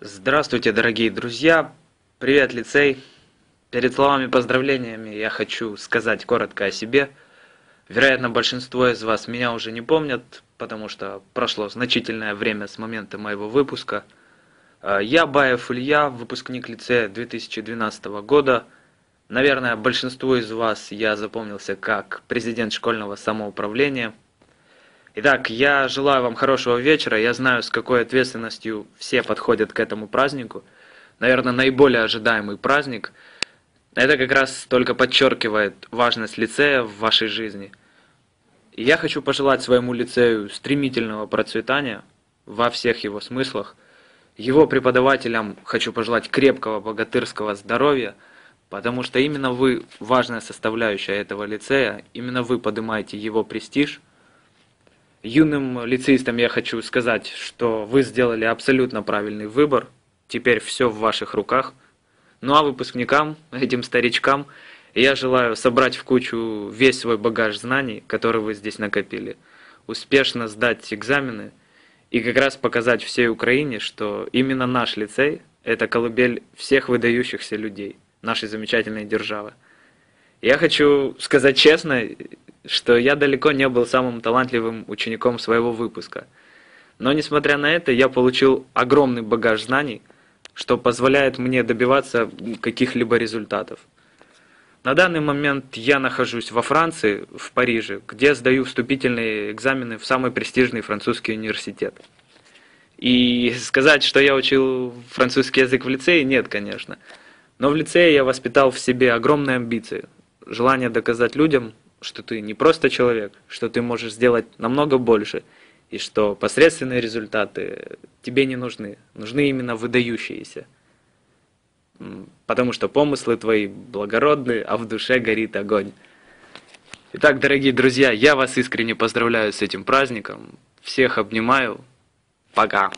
Здравствуйте, дорогие друзья! Привет, лицей! Перед словами поздравлениями я хочу сказать коротко о себе. Вероятно, большинство из вас меня уже не помнят, потому что прошло значительное время с момента моего выпуска. А, я Баев Илья, выпускник лицея 2012 года. Наверное, большинству из вас я запомнился как президент школьного самоуправления – Итак, я желаю вам хорошего вечера. Я знаю, с какой ответственностью все подходят к этому празднику. Наверное, наиболее ожидаемый праздник. Это как раз только подчеркивает важность лицея в вашей жизни. И я хочу пожелать своему лицею стремительного процветания во всех его смыслах. Его преподавателям хочу пожелать крепкого богатырского здоровья, потому что именно вы важная составляющая этого лицея, именно вы поднимаете его престиж – Юным лицеистам я хочу сказать, что вы сделали абсолютно правильный выбор. Теперь все в ваших руках. Ну а выпускникам, этим старичкам, я желаю собрать в кучу весь свой багаж знаний, который вы здесь накопили, успешно сдать экзамены и как раз показать всей Украине, что именно наш лицей – это колыбель всех выдающихся людей нашей замечательной державы. Я хочу сказать честно, что я далеко не был самым талантливым учеником своего выпуска. Но несмотря на это, я получил огромный багаж знаний, что позволяет мне добиваться каких-либо результатов. На данный момент я нахожусь во Франции, в Париже, где сдаю вступительные экзамены в самый престижный французский университет. И сказать, что я учил французский язык в лицее, нет, конечно. Но в лицее я воспитал в себе огромные амбиции, желание доказать людям, что ты не просто человек, что ты можешь сделать намного больше, и что посредственные результаты тебе не нужны, нужны именно выдающиеся. Потому что помыслы твои благородны, а в душе горит огонь. Итак, дорогие друзья, я вас искренне поздравляю с этим праздником. Всех обнимаю. Пока.